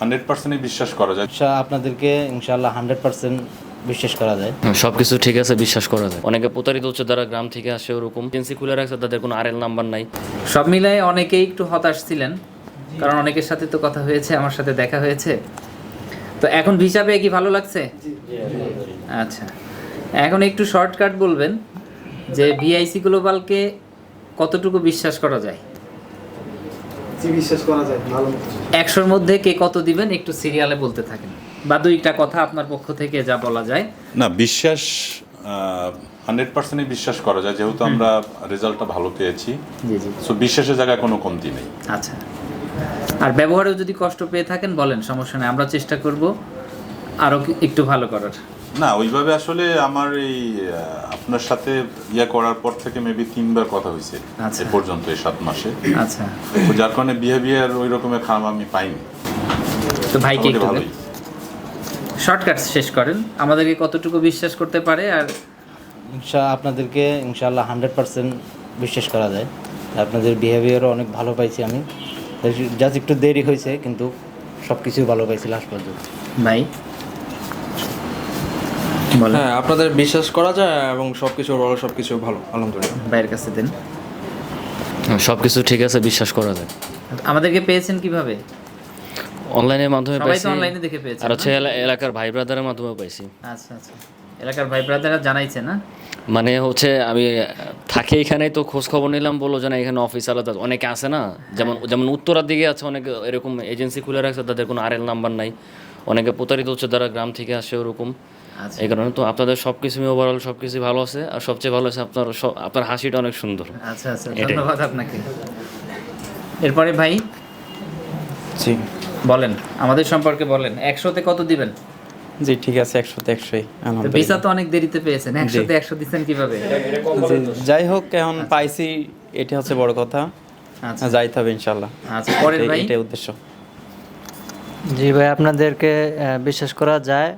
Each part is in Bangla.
হান্ড্রেড পার্সেন্টই বিশ্বাস করা যায়। ইনশা আপনাদেরকে ইনশাআল্লাহ হান্ড্রেড পার্সেন্ট বিশ্বাস করা যায়। সব কিছু ঠিক আছে বিশ্বাস করা যায়। অনেকে প্রতারিত হচ্ছে যারা গ্রাম থেকে আসে ওরকম। এজেন্সি খুলে রাখছে তাদের কোনো আরএল নাম্বার নাই। সব মিলাই অনেকেই একটু হতাশ ছিলেন কারণ অনেকের সাথে তো কথা হয়েছে আমার সাথে দেখা হয়েছে। তো এখন ভিসা পেয়ে কি ভালো লাগছে? আচ্ছা এখন একটু শর্টকাট বলবেন যে ভিআইসি গ্লোবালকে কতটুকু বিশ্বাস করা যায়? বিশ্বাস করা যায় ভালো একশোর মধ্যে কে কত দিবেন একটু সিরিয়ালে বলতে থাকেন। বা দুইটা কথা আপনার পক্ষ থেকে যা বলা যায়। না বিশ্বাস হান্ড্রেড পার্সেন্টই বিশ্বাস করা যায় যেহেতু আমরা রেজাল্টটা ভালো পেয়েছি। সো বিশ্বাসের জায়গায় কোনো কমতি নেই। আচ্ছা। আর ব্যবহারেও যদি কষ্ট পেয়ে থাকেন বলেন সমস্যা নেই আমরা চেষ্টা করব আরও একটু ভালো করার। না ওইভাবে আসলে আমার এই আপনার সাথে ইয়া করার পর থেকে মেবি তিনবার কথা হয়েছে আচ্ছা। এ পর্যন্ত এই সাত মাসে। আচ্ছা। যার কারণে বিহেভিয়ার ওই রকমের খারাপ আমি পাইনি। তো ভাইকে একটু শর্টকাট শেষ করেন। আমাদেরকে কতটুকু বিশ্বাস করতে পারে আর ইনশা আপনাদেরকে ইনশাআল্লাহ হান্ড্রেড পার্সেন্ট বিশ্বাস করা যায়। আপনাদের বিহেভিয়ারও অনেক ভালো পাইছি আমি। জাস্ট একটু দেরি হয়েছে কিন্তু সব কিছুই ভালো পাইছি লাস্ট পর্যন্ত। ভাই? হ্যাঁ আপনাদের বিশ্বাস করা যায় এবং সব কিছু ভালো সব কিছু ভালো আলহামদুলিল্লাহ। ভাইয়ের কাছে দেন। সব কিছু ঠিক আছে বিশ্বাস করা যায়। আমাদেরকে পেয়েছেন কীভাবে? অনলাইনের মাধ্যমে সবাই পাইছি তো অনলাইনে দেখে পেয়েছেন আর হচ্ছে এলাকার ভাই ব্রাদারের মাধ্যমে পাইছি আচ্ছা আচ্ছা। এলাকার ভাই ব্রাদাররা জানাইছে না? মানে হচ্ছে আমি থাকি এখানেই তো খোঁজ খবর নিলাম বলল যে না এখানে অফিস আলাদা। অনেকে আছে না যেমন যেমন উত্তরার দিকে আছে অনেক এরকম এজেন্সি খুলে রাখছে তাদের কোনো আরএল নাম্বার নাই। অনেকে প্রতারিত হচ্ছে যারা গ্রাম থেকে আসে ওরকম। আচ্ছা। এই কারণে তো আপনাদের সব কিছু ওভারঅল সব কিছু ভালো আছে আর সবচেয়ে ভালো আছে আপনার আপনার হাসিটা অনেক সুন্দর। আচ্ছা আচ্ছা ধন্যবাদ আপনাকে। এরপরে ভাই? জি। বলেন আমাদের সম্পর্কে বলেন একশোতে কত দিবেন? জি ঠিক আছে একশোতে একশোই ভিসা তো অনেক দেরিতে পেয়েছেন একশোতে একশো দিচ্ছেন কীভাবে? যাই হোক এখন পাইছি এটা হচ্ছে বড় কথা। আচ্ছা। যাইতে হবে ইনশাল্লাহ। আচ্ছা পরের ভাই? এটাই উদ্দেশ্য। জি ভাই আপনাদেরকে বিশ্বাস করা যায়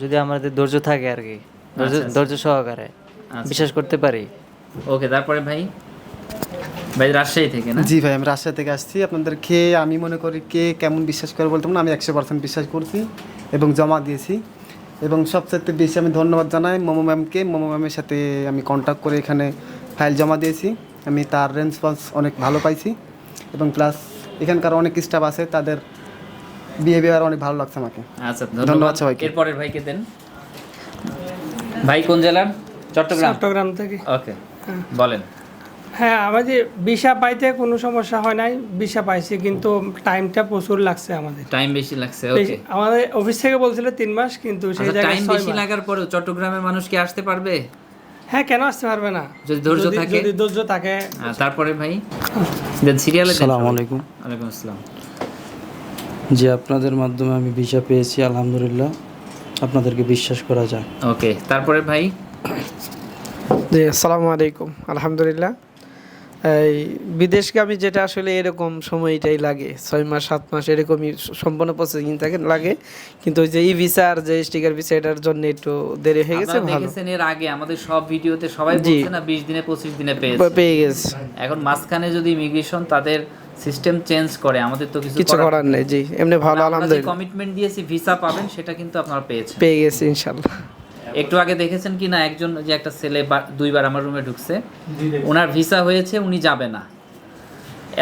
যদি আমাদের ধৈর্য থাকে আর কি ধৈর্য আচ্ছা, আচ্ছা। ধৈর্য সহকারে আচ্ছা। বিশ্বাস করতে পারি। ওকে তারপরে ভাই? ভাই রাজশাহী থেকে না? জি ভাই আমি রাজশাহী থেকে আসছি। আপনাদেরকে আমি মনে করি কে কেমন বিশ্বাস করে বলতাম না আমি একশো পার্সেন্ট বিশ্বাস করছি এবং জমা দিয়েছি। এবং সবচেয়ে বেশি আমি ধন্যবাদ জানাই মোমো ম্যামকে। মোমো ম্যামের সাথে আমি কন্ট্যাক্ট করে এখানে ফাইল জমা দিয়েছি। আমি তার রেসপন্স অনেক ভালো পাইছি। এবং প্লাস এখানকার অনেক স্টাফ আছে তাদের বিহেভিয়ার অনেক ভালো লাগছে আমাকে। আচ্ছা ধন্যবাদ সবাইকে। এরপরের ভাইকে দেন। ভাই কোন জেলার? চট্টগ্রাম। চট্টগ্রাম থেকে। ওকে বলেন। হ্যাঁ আমাদের ভিসা পাইতে কোনো সমস্যা হয় নাই ভিসা পাইছি কিন্তু টাইমটা প্রচুর লাগছে আমাদের। টাইম বেশি লাগছে ওকে। আমাদের অফিস থেকে বলছিল তিন মাস কিন্তু সেই আচ্ছা জায়গায় টাইম বেশি লাগার পরেও চট্টগ্রামের মানুষ কি আসতে পারবে? হ্যাঁ কেন আসতে পারবে না? যদি ধৈর্য থাকে? যদি ধৈর্য থাকে। তারপরে ভাই দেন সিরিয়ালে দেন সালাম সবাই। আলাইকুম। ওয়ালাইকুম আসসালাম। জি আপনাদের মাধ্যমে আমি ভিসা পেয়েছি আলহামদুলিল্লাহ। আপনাদেরকে বিশ্বাস করা যায়। ওকে তারপরে ভাই? জি আসসালামু আলাইকুম আলহামদুলিল্লাহ। এই বিদেশগামী যেটা আসলে এরকম সময়টাই লাগে ছয় মাস সাত মাস এরকমই সম্পূর্ণ প্রসেসিং থাকে লাগে। কিন্তু ওই যে ই ভিসা আর যে স্টিকার ভিসা এটার জন্য একটু দেরি হয়ে গেছে আপনারা ভালো। দেখেছেন এর আগে আমাদের সব ভিডিওতে সবাই। বলছে না 20 দিনে 25 দিনে পেয়েছে। পেয়ে গেছে। এখন মাঝখানে যদি ইমিগ্রেশন তাদের সিস্টেম চেঞ্জ করে আমাদের তো কিছু কিছু করার নেই জি এমনি ভালো আলহামদুলিল্লাহ। কমিটমেন্ট দিয়েছি ভিসা পাবেন সেটা কিন্তু আপনারা পেয়েছেন। পেয়ে গেছি ইনশাল্লাহ একটু আগে দেখেছেন কি না একজন যে একটা ছেলে দুইবার আমার রুমে ঢুকছে ওনার ভিসা হয়েছে উনি যাবে না।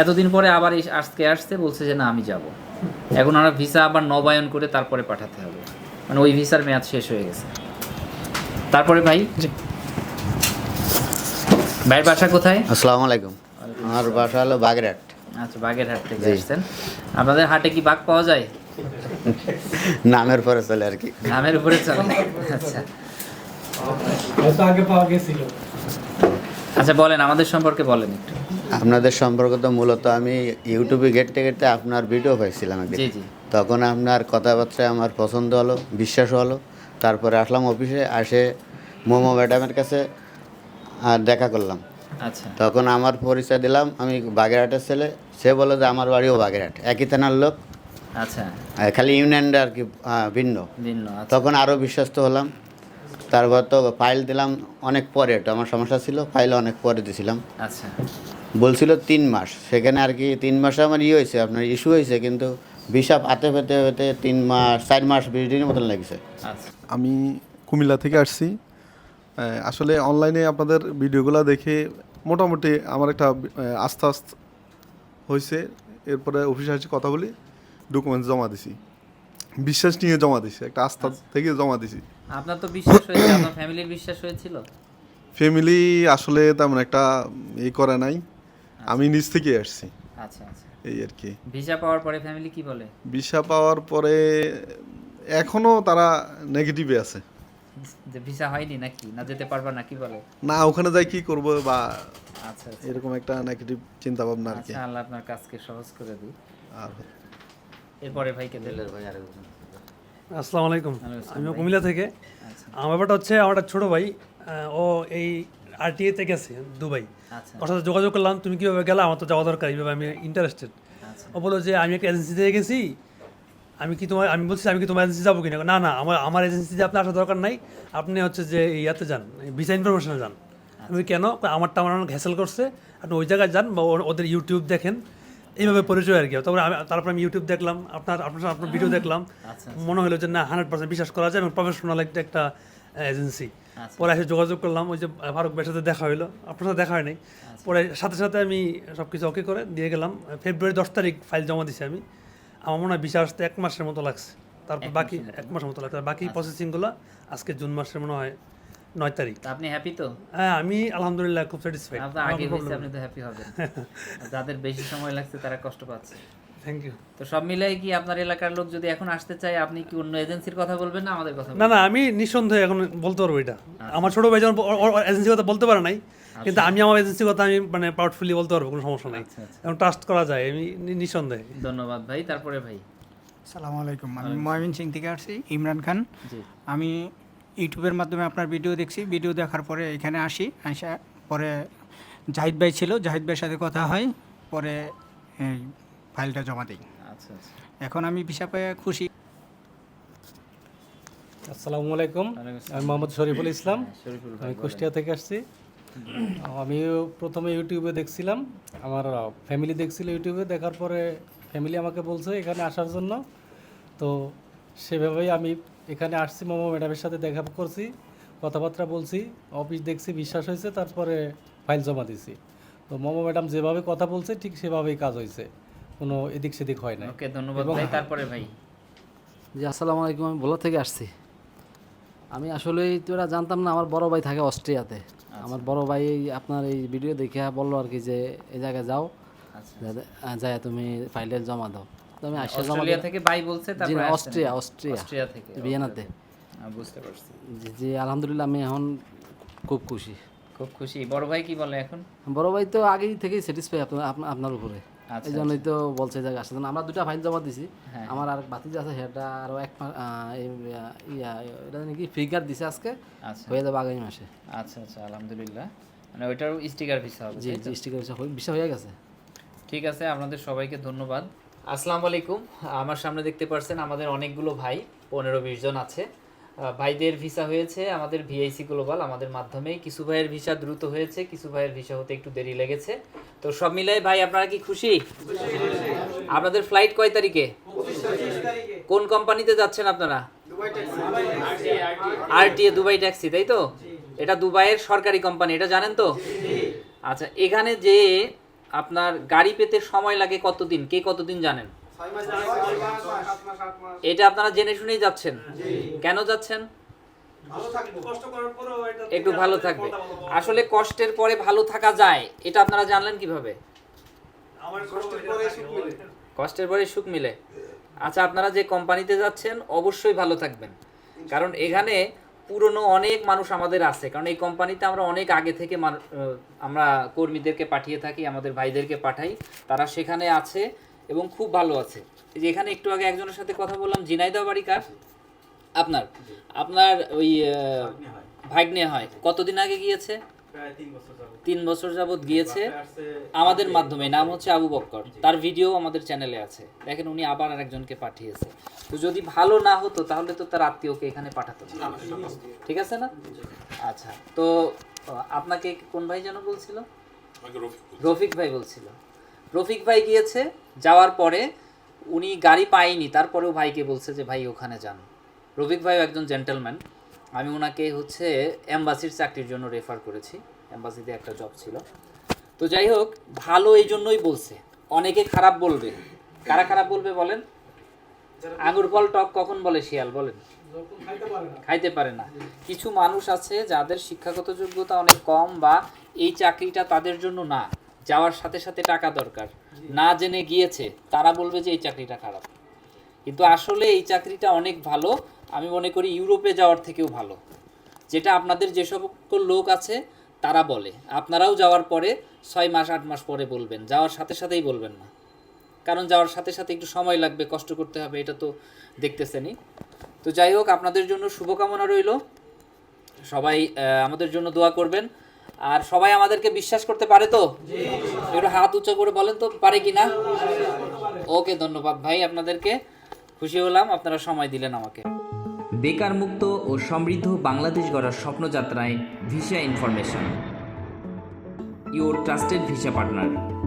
এতদিন পরে আবার আজকে আসছে বলছে যে না আমি যাব। এখন ওনার ভিসা আবার নবায়ন করে তারপরে পাঠাতে হবে। মানে ওই ভিসার মেয়াদ শেষ হয়ে গেছে। তারপরে ভাই? ভাইয়ের বাসা কোথায়? আসসালামু আলাইকুম। আমার বাসা হলো বাগেরহাট। আচ্ছা বাগেরহাট থেকে জি। আসছেন। আপনাদের হাটে কি বাঘ পাওয়া যায়? নামের পরে চলে আর কি। নামের উপরে চলে। আচ্ছা। আচ্ছা বলেন আমাদের সম্পর্কে বলেন একটু। আপনাদের সম্পর্ক তো মূলত আমি ইউটিউবে ঘেটতে ঘেটতে আপনার ভিডিও পাইছিলাম একদিন জি জি। তখন আপনার কথাবার্তা আমার পছন্দ হলো বিশ্বাস হলো। তারপরে আসলাম অফিসে আসে মোমো ম্যাডামের কাছে আর দেখা করলাম। আচ্ছা। তখন আমার পরিচয় দিলাম আমি বাগেরহাটের ছেলে। সে বলে যে আমার বাড়িও বাগেরহাট একই থানার লোক। আচ্ছা। খালি ইউনিয়নটা আর কি ভিন্ন। ভিন্ন আচ্ছা। তখন আরও বিশ্বস্ত হলাম। তারপর তো ফাইল দিলাম অনেক পরে একটু আমার সমস্যা ছিল ফাইল অনেক পরে দিছিলাম। আচ্ছা। বলছিল তিন মাস সেখানে আর কি তিন মাসে আমার ইয়ে হয়েছে আপনার ইস্যু হয়েছে কিন্তু ভিসা পাতে পেতে পেতে তিন মাস চার মাস বিশ দিনের মতন লেগেছে। আচ্ছা। আমি কুমিল্লা থেকে আসছি। আসলে অনলাইনে আপনাদের ভিডিওগুলো দেখে মোটামুটি আমার একটা আহ, আস্থা আস্থা হয়েছে এরপরে অফিসে এসে কথা বলি ডকুমেন্টস জমা দিছি। বিশ্বাস নিয়ে জমা দিছি একটা আস্থা থেকে জমা দিছি। আপনার তো বিশ্বাস হয়েছে আপনার ফ্যামিলির বিশ্বাস হয়েছিল? ফ্যামিলি আসলে তেমন একটা এই করে নাই। আমি নিজ থেকে আসছি। আচ্ছা আচ্ছা। এই আর কি। ভিসা পাওয়ার পরে ফ্যামিলি কি বলে? ভিসা পাওয়ার পরে এখনও তারা নেগেটিভে আছে। যে ভিসা হয়নি নাকি? না যেতে পারবা না কি বলে? না ওখানে যাই কি করব বা আচ্ছা আচ্ছা। এরকম একটা নেগেটিভ চিন্তা ভাবনা আর কি। আচ্ছা আল্লাহ আপনার কাজকে সহজ করে দিই আর এরপরে ভাইকে দিলে ভাই আরেকজন আসসালামু আলাইকুম। আমিও কুমিল্লা থেকে। আচ্ছা। আমার ব্যাপারটা হচ্ছে আমার একটা ছোটো ভাই ও এই আরটিএতে গেছে দুবাই। আচ্ছা। ওর সাথে যোগাযোগ করলাম তুমি কীভাবে গেলা? আমার তো যাওয়া দরকার এইভাবে আমি ইন্টারেস্টেড ও বলল যে আমি একটা এজেন্সি থেকে গেছি আমি কি তোমার আমি বলছি আমি কি তোমার এজেন্সি যাব কিনা? না না আমার আমার এজেন্সিতে আপনার আসার দরকার নাই। আপনি হচ্ছে যে ইয়াতে যান ভিসা ইনফরমেশনে যান। আমি কেন? আমারটা আমার অনেক হ্যাসেল করছে। আপনি ওই জায়গায় যান বা ওদের ইউটিউব দেখেন। এইভাবে পরিচয় আর কি। তারপরে আমি তারপর আমি ইউটিউব দেখলাম আপনার আপনার আপনার ভিডিও দেখলাম। আচ্ছা মনে হলো যে না হান্ড্রেড পার্সেন্ট বিশ্বাস করা যায় এবং প্রফেশনাল একটা একটা এজেন্সি আচ্ছা। পরে এসে যোগাযোগ করলাম ওই যে ফারুক ভাইয়ের সাথে দেখা হলো আপনার সাথে দেখা হয়নি। পরে সাথে সাথে আমি সব কিছু ওকে করে দিয়ে গেলাম। ফেব্রুয়ারি দশ তারিখ ফাইল জমা দিছি আমি। আমার মনে হয় ভিসা আসতে এক মাসের মতো লাগছে। তারপর বাকি এক মাসের মতো লাগছে। বাকি প্রসেসিংগুলো আজকে জুন মাসের মনে হয় নয় তারিখ। আপনি হ্যাপি তো? হ্যাঁ আমি আলহামদুলিল্লাহ খুব স্যাটিসফাইড আপনার আগে হয়েছে আপনি তো হ্যাপি হবেন। যাদের বেশি সময় লাগছে তারা কষ্ট পাচ্ছে। থ্যাংক ইউ তো সব মিলাই কি আপনার এলাকার লোক যদি এখন আসতে চায় আপনি কি অন্য এজেন্সির কথা বলবেন না আমাদের কথা না না আমি নিঃসন্দেহে এখন বলতে পারব এটা। আমার ছোট ভাই যেমন এজেন্সির কথা বলতে পারে নাই কিন্তু আমি আমার এজেন্সির কথা আমি মানে প্রাউডফুলি বলতে পারব কোনো সমস্যা নাই। আচ্ছা, আচ্ছা। এবং ট্রাস্ট করা যায় আমি নিঃসন্দেহে। ধন্যবাদ ভাই তারপরে ভাই? সালামু আলাইকুম আমি ময়মিন সিং থেকে আসছি ইমরান খান। আমি ইউটিউবের মাধ্যমে আপনার ভিডিও দেখছি ভিডিও দেখার পরে এখানে আসি আসা পরে জাহিদ ভাই ছিল জাহিদ ভাইয়ের সাথে কথা হয় পরে এই ফাইলটা জমা দিই। আচ্ছা আচ্ছা। এখন আমি ভিসা পেয়ে খুশি। আসসালামু আলাইকুম আমি মোহাম্মদ শরীফুল ইসলাম হ্যাঁ, আমি কুষ্টিয়া থেকে আসছি। আমিও প্রথমে ইউটিউবে দেখছিলাম। আমার ফ্যামিলি দেখছিল ইউটিউবে দেখার পরে ফ্যামিলি আমাকে বলছে এখানে আসার জন্য। তো সেভাবেই আমি এখানে আসছি মোমো ম্যাডামের সাথে দেখা করছি কথাবার্তা বলছি অফিস দেখছি বিশ্বাস হয়েছে তারপরে ফাইল জমা দিছি। তো মোমো ম্যাডাম যেভাবে কথা বলছে ঠিক সেভাবেই কাজ হয়েছে। কোনো এদিক সেদিক হয় না ওকে ধন্যবাদ ভাই তারপরে ভাই। জি আসসালামু আলাইকুম আমি ভোলা থেকে আসছি। আমি আসলে তো এটা জানতাম না আমার বড় ভাই থাকে অস্ট্রিয়াতে। আমার বড় ভাই আপনার এই ভিডিও দেখে বলল আর কি যে এই জায়গায় যাও। আচ্ছা যায় তুমি ফাইলে জমা দাও। তুমি আমি আসে জমা অস্ট্রেলিয়া থেকে ভাই বলছে তারপরে। Austria Austria. অস্ট্রিয়া থেকে ভিয়েনাতে। বুঝতে পারছি। জি আলহামদুলিল্লাহ আমি এখন খুব খুশি। খুব খুশি। বড় ভাই কি বলে এখন? বড় ভাই তো আগেই থেকেই স্যাটিসফাই আপনার আপনা- আপনার উপরে। আচ্ছা, এই জন্যই তো বলছে যে আসার জন্য আমরা দুটা ফাইল জমা দিছি। হ্যাঁ। আমার আর বাতি আছে সেটা আরও এক ইয়া এটা নাকি ফিগার দিছে আজকে। আচ্ছা। হয়ে যাবে আগামী মাসে। আচ্ছা আচ্ছা আলহামদুলিল্লাহ। মানে ওইটার স্টিকার ভিসা হবে জি স্টিকার বিষয় হয়ে গেছে। ঠিক আছে আপনাদের সবাইকে ধন্যবাদ। আসসালামু আলাইকুম। আমার সামনে দেখতে পারছেন আমাদের অনেকগুলো ভাই পনেরো বিশ জন আছে। ভাইদের ভিসা হয়েছে, আমাদের ভিআইসি গ্লোবাল আমাদের মাধ্যমে। কিছু ভাইয়ের ভিসা দ্রুত হয়েছে, কিছু ভাইয়ের ভিসা হতে একটু দেরি লেগেছে। তো সব মিলাই ভাই, আপনারা কি খুশি? আপনাদের ফ্লাইট কয় তারিখে? কোন কোম্পানিতে যাচ্ছেন আপনারা? আরটিএ দুবাই ট্যাক্সি তাই তো? এটা দুবাইয়ের সরকারি কোম্পানি এটা জানেন তো? আচ্ছা এখানে যে আপনার গাড়ি পেতে সময় লাগে কতদিন? কে কতদিন জানেন? এটা আপনারা জেনে শুনেই যাচ্ছেন। কেন যাচ্ছেন? একটু ভালো থাকবে। আসলে কষ্টের পরে ভালো থাকা যায়, এটা আপনারা জানলেন কীভাবে? কষ্টের পরে সুখ মিলে। আচ্ছা আপনারা যে কোম্পানিতে যাচ্ছেন, অবশ্যই ভালো থাকবেন। কারণ এখানে পুরনো অনেক মানুষ আমাদের আছে। কারণ এই কোম্পানিতে আমরা অনেক আগে থেকে আমরা কর্মীদেরকে পাঠিয়ে থাকি, আমাদের ভাইদেরকে পাঠাই। তারা সেখানে আছে। এবং খুব ভালো আছে। এই যে এখানে একটু আগে একজনের সাথে কথা বললাম জিনাইদা বাড়ি কার? আপনার। আপনার ওই ভাগ্নে হয়। কতদিন আগে গিয়েছে? তিন বছর যাবৎ গিয়েছে। আমাদের মাধ্যমে। নাম হচ্ছে আবু বক্কর। তার ভিডিও আমাদের চ্যানেলে আছে। দেখেন উনি আবার আরেকজনকে পাঠিয়েছে। তো যদি ভালো না হতো তাহলে তো তার আত্মীয়কে এখানে পাঠাতো ঠিক আছে না? আচ্ছা তো আপনাকে কোন ভাই যেন বলছিল। রফিক ভাই বলছিল। রফিক ভাই গিয়েছে যাওয়ার পরে উনি গাড়ি পায়নি, তারপরেও ভাইকে বলছে যে, ভাই, ওখানে যান। রফিক ভাইও একজন জেন্টেলম্যান আমি ওনাকে হচ্ছে অ্যাম্বাসির চাকরির জন্য রেফার করেছি। অ্যাম্বাসিতে একটা জব ছিল। তো যাই হোক, ভালো এই জন্যই বলছে। অনেকে খারাপ বলবে। কারা খারাপ বলবে বলেন? আঙুর ফল টক কখন বলে শিয়াল, বলেন? খাইতে পারে না। কিছু মানুষ আছে যাদের শিক্ষাগত যোগ্যতা অনেক কম বা এই চাকরিটা তাদের জন্য না। যাওয়ার সাথে সাথে টাকা দরকার। না জেনে গিয়েছে, তারা বলবে যে এই চাকরিটা খারাপ। কিন্তু আসলে এই চাকরিটা অনেক ভালো, আমি মনে করি ইউরোপে যাওয়ার থেকেও ভালো। যেটা আপনাদের যে সকল লোক আছে, তারা বলে। আপনারাও যাওয়ার পরে ছয় মাস, আট মাস পরে বলবেন। যাওয়ার সাথে সাথেই বলবেন না। কারণ যাওয়ার সাথে সাথে একটু সময় লাগবে, কষ্ট করতে হবে, এটা তো দেখতেছেনই। তো যাই হোক, আপনাদের জন্য শুভকামনা রইল। সবাই আমাদের জন্য দোয়া করবেন। আর সবাই আমাদেরকে বিশ্বাস করতে পারে তো? হাত উঁচু করে বলেন তো, পারে কি না ওকে ধন্যবাদ ভাই আপনাদেরকে, খুশি হলাম, আপনারা সময় দিলেন আমাকে। বেকার মুক্ত ও সমৃদ্ধ বাংলাদেশ গড়ার স্বপ্নযাত্রায় visa information your trusted visa partner.